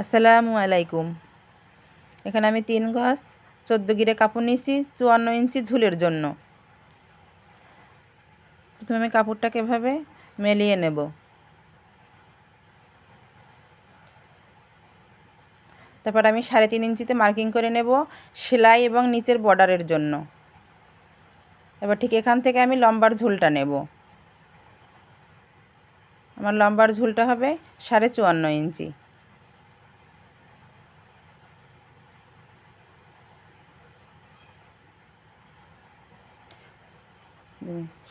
আসসালামু আলাইকুম। এখানে আমি তিন গজ চোদ্দ গিরে কাপড় নিয়েছি, চুয়ান্ন ইঞ্চি ঝুলের জন্য। প্রথমে আমি কাপড়টাকে এভাবে মেলিয়ে নেব। তারপর আমি সাড়ে তিন ইঞ্চিতে মার্কিং করে নেব সেলাই এবং নিচের বর্ডারের জন্য। এবার ঠিক এখান থেকে আমি লম্বার ঝুলটা নেব। আমার লম্বার ঝুলটা হবে সাড়ে চুয়ান্ন ইঞ্চি।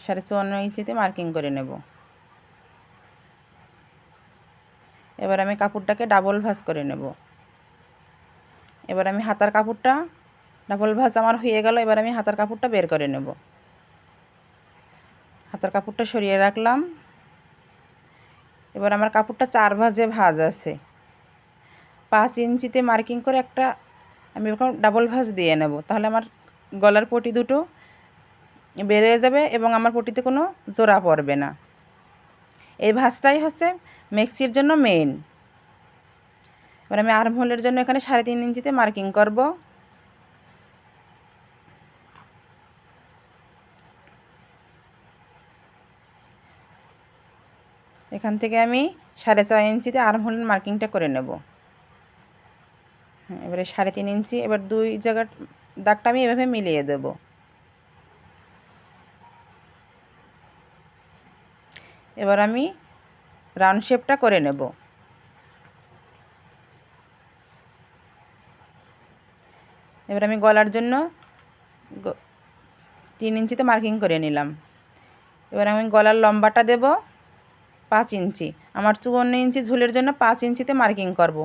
সাড়ে চুয়ান্ন ইঞ্চিতে মার্কিং করে নেব। এবার আমি কাপড়টাকে ডাবল ভাঁজ করে নেব। এবার আমি হাতার কাপড়টা ডাবল ভাঁজ আমার হয়ে গেল, এবার আমি হাতার কাপড়টা বের করে নেব। হাতার কাপড়টা সরিয়ে রাখলাম। এবার আমার কাপড়টা চার ভাঁজে ভাঁজ আছে। পাঁচ ইঞ্চিতে মার্কিং করে একটা আমি এরকম ডাবল ভাঁজ দিয়ে নেব। তাহলে আমার গলার পটি দুটো বেড়ে যাবে এবং আমার পটিতে কোনো জোড়া পড়বে না। এই ভাঁজটাই হচ্ছে মেক্সির জন্য মেন এবার আমি আর্মহোলের জন্য এখানে সাড়ে তিন ইঞ্চিতে মার্কিং করব। এখান থেকে আমি সাড়ে ছয় ইঞ্চিতে আর্মহোলের মার্কিংটা করে নেব। এবারে সাড়ে তিন ইঞ্চি, এবার দুই জায়গার দাগটা আমি এভাবে মিলিয়ে দেবো। এবার আমি রাউন্ড শেপটা করে নেব। এবার আমি গলার জন্য তিন ইঞ্চিতে মার্কিং করে নিলাম। এবার আমি গলার লম্বাটা দেব পাঁচ ইঞ্চি। আমার চুয়ান্ন ইঞ্চি ঝুলের জন্য পাঁচ ইঞ্চিতে মার্কিং করব।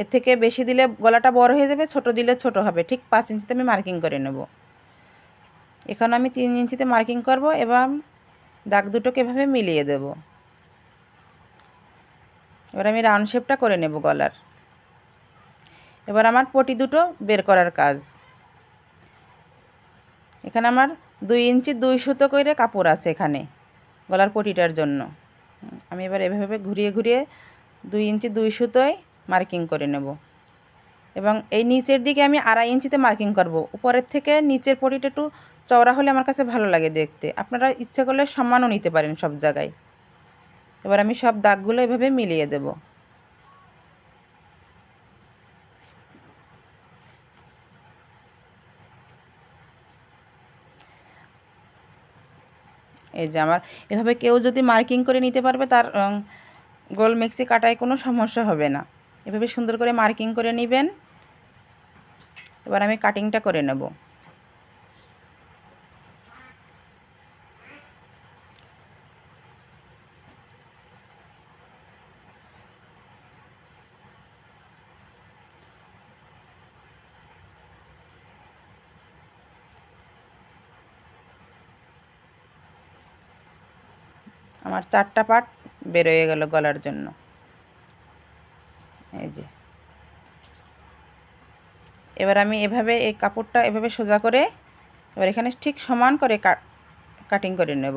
এর থেকে বেশি দিলে গলাটা বড় হয়ে যাবে, ছোট দিলে ছোট হবে। ঠিক পাঁচ ইঞ্চিতে আমি মার্কিং করে নেব। এখানে আমি তিন ইঞ্চিতে মার্কিং করব এবং দাগ দুটোকে এভাবে মিলিয়ে দেব। এবার আমি রাউন্ড শেপটা করে নেব গলার। এবার আমার পটি দুটো বের করার কাজ। এখানে আমার দুই ইঞ্চি দুই সুতো করে কাপড় আছে এখানে, গলার পটিটার জন্য। আমি এবার এভাবে ঘুরিয়ে ঘুরিয়ে দুই ইঞ্চি দুই সুতোয় মার্কিং করে নেব। এবং এই নিচের দিকে আমি আড়াই ইঞ্চিতে মার্কিং করব। উপরের থেকে নিচের পটিটা একটু চওড়া হলে আমার কাছে ভালো লাগে দেখতে। আপনারা ইচ্ছে করলে সম্মানও নিতে পারেন সব জায়গায়। এবার আমি সব দাগগুলো এভাবে মিলিয়ে দেব। এই যে আমার, এভাবে কেউ যদি মার্কিং করে নিতে পারবে তার গোল মিক্সি কাটায় কোনো সমস্যা হবে না। এভাবে সুন্দর করে মার্কিং করে নেবেন। এবার আমি কাটিংটা করে নেব। আমার চারটা পাট বেরোয়ে গেল গলার জন্য। এই যে। এবার আমি এভাবে এই কাপড়টা এভাবে সোজা করে এবার এখানে ঠিক সমান করে কাটিং করে নেব।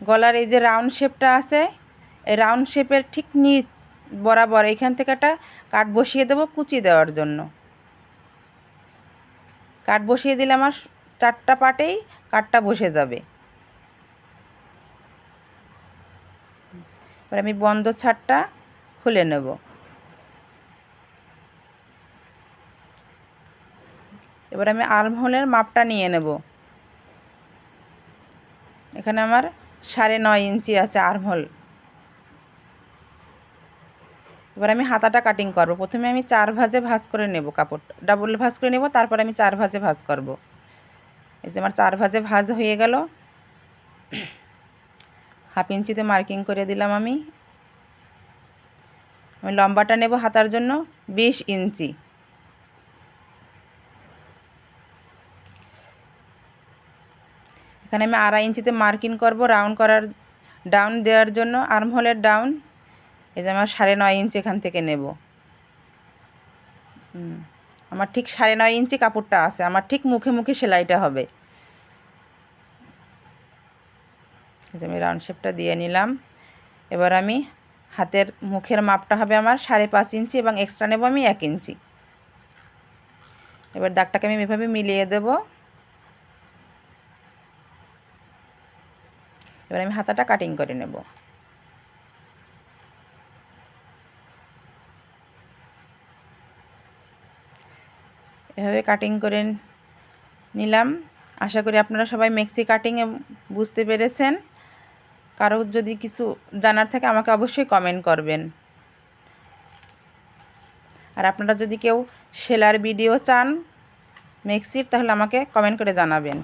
গলার এই যে রাউন্ড শেপটা আছে, এই রাউন্ড শেপের ঠিক নিচ বরাবর এখান থেকে একটা কাট বসিয়ে দেবো কুচি দেওয়ার জন্য। কাট বসিয়ে দিলে আমার চারটা পাটেই কাঠটা বসে যাবে। এবার আমি বন্ধ ছাড়টা খুলে নেব। এবার আমি আর্মহোলের মাপটা নিয়ে নেব। এখানে আমার সাড়ে নয় ইঞ্চি আছে আর্মহোল এবার আমি হাতাটা কাটিং করব। প্রথমে আমি চার ভাজে ভাজ করে নেব কাপড় ডাবল ভাজ করে নেব, তারপর আমি চার ভাজে ভাজ করব। এই যে আমার চার ভাজে ভাজ হয়ে গেল। হাফ ইঞ্চিতে মার্কিং করে দিলাম আমি। আমি লম্বাটা নেব হাতার জন্য বিশ ইঞ্চি। এখানে আমি আড়াই ইঞ্চিতে মার্কিং করব রাউন্ড করার, ডাউন দেওয়ার জন্য আর্মহোলের ডাউন। এই যে আমার সাড়ে নয় ইঞ্চি এখান থেকে নেব। আমার ঠিক সাড়ে নয় ইঞ্চি কাপড়টা আছে, আমার ঠিক মুখে মুখে সেলাইটা হবে। যে আমি রাউন্ড শেপটা দিয়ে নিলাম। এবার আমি হাতের মুখের মাপটা হবে আমার সাড়ে পাঁচ ইঞ্চি এবং এক্সট্রা নেব আমি এক ইঞ্চি। এবার দাগটাকে আমি এভাবে মিলিয়ে দেব। এবার আমি হাতাটা কাটিং করে নেব। এভাবে কাটিং করে নিলাম। আশা করি আপনারা সবাই মেক্সি কাটিংয়ে বুঝতে পেরেছেন। কারও যদি কিছু জানার থাকে আমাকে অবশ্যই কমেন্ট করবেন। আর আপনারা যদি কেউ সেলার ভিডিও চান মেক্সির তাহলে আমাকে কমেন্ট করে জানাবেন।